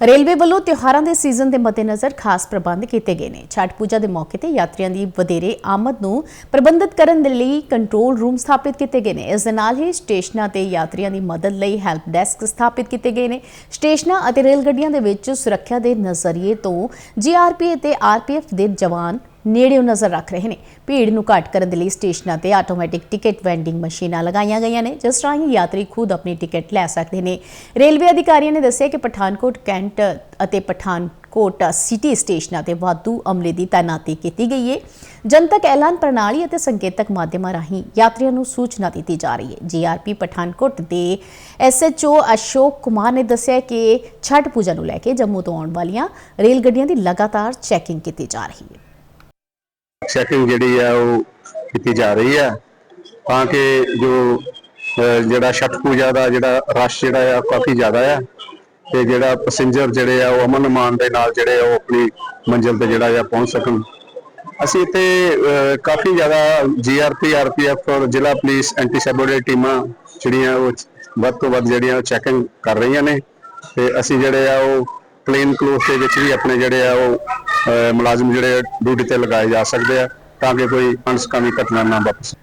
Railway ਵੱਲੋਂ ਤਿਉਹਾਰਾਂ ਦੇ ਸੀਜ਼ਨ ਦੇ ਮੱਦੇਨਜ਼ਰ ਖਾਸ ਪ੍ਰਬੰਧ ਕੀਤੇ ਗਏ ਨੇ। ਛਠ ਪੂਜਾ ਦੇ ਮੌਕੇ ਤੇ ਯਾਤਰੀਆਂ ਦੀ ਵਧੇਰੇ ਆਮਦ ਨੂੰ ਪ੍ਰਬੰਧਿਤ ਕਰਨ ਦੇ ਲਈ ਕੰਟਰੋਲ ਰੂਮ ਸਥਾਪਿਤ ਕੀਤੇ ਗਏ ਨੇ। ਇਸ ਦੇ ਨਾਲ ਹੀ ਸਟੇਸ਼ਨਾਂ ਤੇ ਯਾਤਰੀਆਂ ਦੀ ਮਦਦ ਲਈ ਹੈਲਪ ਡੈਸਕ ਸਥਾਪਿਤ ਕੀਤੇ ਗਏ ਨੇ। ਸਟੇਸ਼ਨਾਂ ਅਤੇ ਰੇਲ ਗੱਡੀਆਂ ਦੇ ਵਿੱਚ ਸੁਰੱਖਿਆ ਦੇ ਨਜ਼ਰੀਏ ਤੋਂ ਜੀਆਰਪੀ ਅਤੇ ਆਰਪੀਐਫ ਦੇ ਜਵਾਨ ਨੇੜਿਓਂ ਨਜ਼ਰ ਰੱਖ ਰਹੇ ਨੇ। ਭੀੜ ਨੂੰ ਘੱਟ ਕਰਨ ਦੇ ਲਈ ਸਟੇਸ਼ਨਾਂ ਤੇ ਆਟੋਮੈਟਿਕ ਟਿਕਟ ਵੈਂਡਿੰਗ ਮਸ਼ੀਨਾਂ ਲਗਾਈਆਂ ਗਈਆਂ ਨੇ, ਜਿਸ ਰਾਹੀਂ ਯਾਤਰੀ ਖੁਦ ਆਪਣੀ ਟਿਕਟ ਲੈ ਸਕਦੇ ਨੇ। ਰੇਲਵੇ ਅਧਿਕਾਰੀਆਂ ਨੇ ਦੱਸਿਆ ਕਿ ਪਠਾਨਕੋਟ, ਕੈਂਟ ਅਤੇ ਪਠਾਨਕੋਟ ਸਿਟੀ ਸਟੇਸ਼ਨਾਂ ਤੇ ਵਾਧੂ ਅਮਲੇ ਦੀ ਤਾਇਨਾਤੀ ਕੀਤੀ ਗਈ ਹੈ ਜਨਤਕ ਐਲਾਨ ਪ੍ਰਣਾਲੀ ਅਤੇ ਸੰਕੇਤਕ ਮਾਧਿਅਮਾਂ ਰਾਹੀਂ ਯਾਤਰੀਆਂ ਨੂੰ ਸੂਚਨਾ ਦਿੱਤੀ ਜਾ ਰਹੀ ਹੈ ਜੀਆਰਪੀ ਪਠਾਨਕੋਟ ਦੇ ਐਸਐਚਓ ਅਸ਼ੋਕ ਕੁਮਾਰ ਨੇ ਦੱਸਿਆ ਕਿ ਛਠ ਪੂਜਾ ਨੂੰ ਲੈ ਕੇ ਜੰਮੂ ਤੋਂ ਆਉਣ ਵਾਲੀਆਂ ਰੇਲ ਗੱਡੀਆਂ ਦੀ ਲਗਾਤਾਰ ਚੈਕਿੰਗ ਕੀਤੀ ਜਾ ਰਹੀ ਹੈ ਚੈਕਿੰਗ ਜਿਹੜੀ ਆ ਉਹ ਕੀਤੀ ਜਾ ਰਹੀ ਆ। ਤਾਂ ਕਿ ਜੋ ਜਿਹੜਾ ਛਠ ਪੂਜਾ ਦਾ ਜਿਹੜਾ ਰਸ਼ ਜਿਹੜਾ ਆ ਕਾਫੀ ਜ਼ਿਆਦਾ ਆ। ਤੇ ਜਿਹੜਾ ਪੈਸੇਂਜਰ ਜਿਹੜੇ ਆ, ਉਹ ਅਮਨ ਮਾਨ ਦੇ ਨਾਲ ਜਿਹੜੇ ਆ, ਉਹ ਆਪਣੀ ਮੰਜ਼ਿਲ ਤੇ ਜਿਹੜਾ ਆ ਪਹੁੰਚ ਸਕਣ। ਅਸੀਂ ਇੱਥੇ ਕਾਫੀ ਜ਼ਿਆਦਾ ਜੀਆਰਪੀ ਆਰਪੀਐਫ ਔਰ ਜ਼ਿਲ੍ਹਾ ਪੁਲਿਸ, ਐਂਟੀ ਸੈਬੋਟੇਜ ਟੀਮਾਂ ਜਿਹੜੀਆਂ, ਉਹ ਵੱਧ ਤੋਂ ਵੱਧ ਜਿਹੜੀਆਂ ਚੈਕਿੰਗ ਕਰ ਰਹੀਆਂ ਨੇ। ਤੇ ਅਸੀਂ ਜਿਹੜੇ ਆ, ਉਹ ਪਲੇਨ ਕਲੋਥ ਦੇ ਵਿੱਚ ਵੀ ਆਪਣੇ ਜਿਹੜੇ ਆ, ਉਹ ਮੁਲਾਜ਼ਮ ਜਿਹੜੇ ਡਿਊਟੀ ਤੇ ਲਗਾਏ ਜਾ ਸਕਦੇ ਆ ਤਾਂ ਕਿ ਕੋਈ ਅਣਸਕਾਮੀ ਘਟਨਾ ਨਾ ਵਾਪਸ